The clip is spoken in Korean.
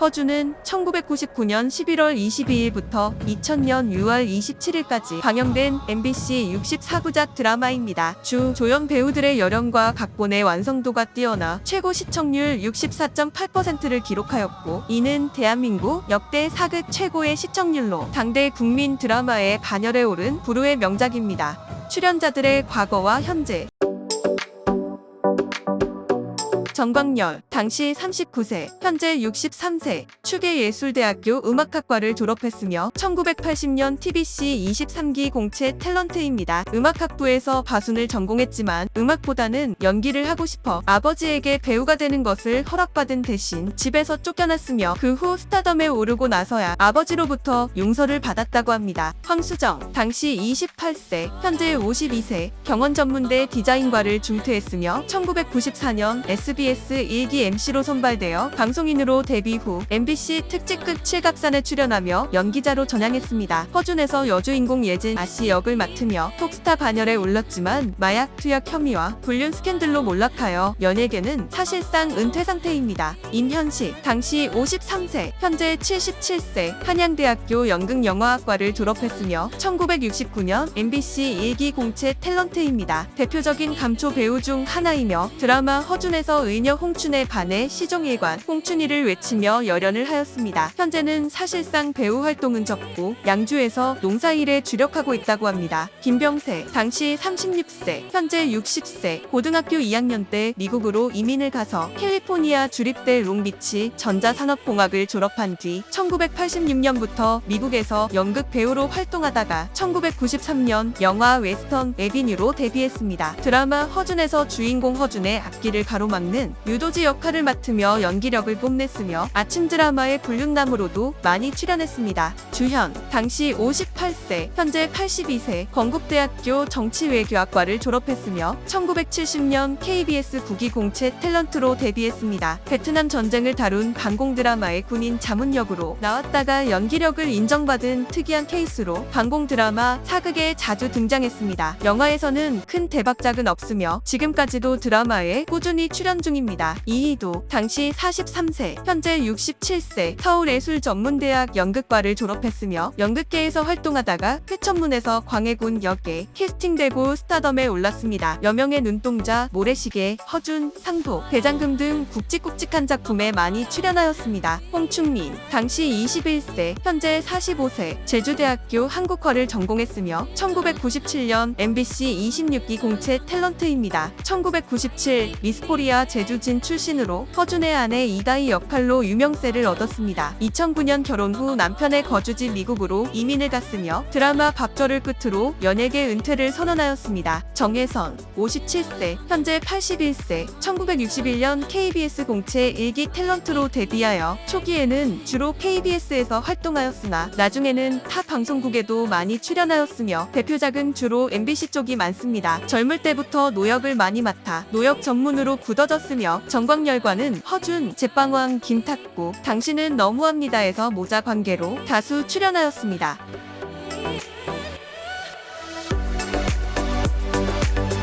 허준은 1999년 11월 22일부터 2000년 6월 27일까지 방영된 MBC 64부작 드라마입니다. 주 조연 배우들의 열연과 각본의 완성도가 뛰어나 최고 시청률 64.8%를 기록하였고 이는 대한민국 역대 사극 최고의 시청률로 당대 국민 드라마의 반열에 오른 불후의 명작입니다. 출연자들의 과거와 현재 정광열, 당시 39세, 현재 63세, 추계예술대학교 음악학과를 졸업했으며 1980년 TBC 23기 공채 탤런트입니다. 음악학부에서 바순을 전공했지만 음악보다는 연기를 하고 싶어 아버지에게 배우가 되는 것을 허락받은 대신 집에서 쫓겨났으며 그 후 스타덤에 오르고 나서야 아버지로부터 용서를 받았다고 합니다. 황수정, 당시 28세, 현재 52세, 경원전문대 디자인과를 중퇴했으며 1994년 SBS 1기 MC로 선발되어 방송인으로 데뷔 후 MBC 특집극 칠갑산에 출연하며 연기자로 전향했습니다. 허준에서 여주인공 예진 아씨 역을 맡으며 톡스타 반열에 올랐지만 마약 투약 혐의와 불륜 스캔들로 몰락하여 연예계는 사실상 은퇴 상태입니다. 임현식 당시 53세, 현재 77세, 한양대학교 연극영화학과를 졸업했으며 1969년 MBC 1기 공채 탤런트입니다. 대표적인 감초 배우 중 하나이며 드라마 허준에서 의녀 홍춘에 반해 시종일관 홍춘이를 외치며 열연을 하였습니다. 현재는 사실상 배우 활동은 적고 양주에서 농사일에 주력하고 있다고 합니다. 김병세 당시 36세, 현재 60세, 고등학교 2학년 때 미국으로 이민을 가서 캘리포니아 주립대 롱비치 전자산업공학을 졸업한 뒤 1986년부터 미국에서 연극 배우로 활동하다가 1993년 영화 웨스턴 에비뉴로 데뷔했습니다. 드라마 허준에서 주인공 허준의 앞길을 가로막는 유도지 역할을 맡으며 연기력을 뽐냈으며 아침 드라마의 불륜남으로도 많이 출연했습니다. 주현 당시 58세, 현재 82세, 건국대학교 정치외교학과를 졸업했으며 1970년 KBS 국기 공채 탤런트로 데뷔했습니다. 베트남 전쟁을 다룬 반공 드라마의 군인 자문역으로 나왔다가 연기력을 인정받은 특이한 케이스로 반공 드라마 사극에 자주 등장했습니다. 영화에서는 큰 대박작은 없으며 지금까지도 드라마에 꾸준히 출연 중입니다. 이희도 당시 43세, 현재 67세, 서울예술전문대학 연극과를 졸업했으며 연극계에서 활동하다가 회천문에서 광해군 역에 캐스팅되고 스타덤에 올랐습니다. 여명의 눈동자, 모래시계, 허준, 상도, 대장금 등 굵직굵직한 작품에 많이 출연하였습니다. 홍충민, 당시 21세, 현재 45세, 제주대학교 한국어를 전공했으며 1997년 MBC 26기 공채 탤런트입니다. 1997 미스코리아 제주 진 출신으로 허준의 아내 이다희 역할로 유명세를 얻었습니다. 2009년 결혼 후 남편의 거주지 미국으로 이민을 갔으며 드라마 밥절을 끝으로 연예계 은퇴를 선언하였습니다. 정혜선, 57세, 현재 81세, 1961년 KBS 공채 1기 탤런트로 데뷔하여 초기에는 주로 KBS에서 활동하였으나 나중에는 타 방송국에도 많이 출연하였으며 대표작은 주로 MBC 쪽이 많습니다. 젊을 때부터 노역을 많이 맡아 노역 전문으로 굳어졌 으며 정광열과는 허준, 제빵왕 김탁구, 당신은 너무합니다에서 모자 관계로 다수 출연하였습니다.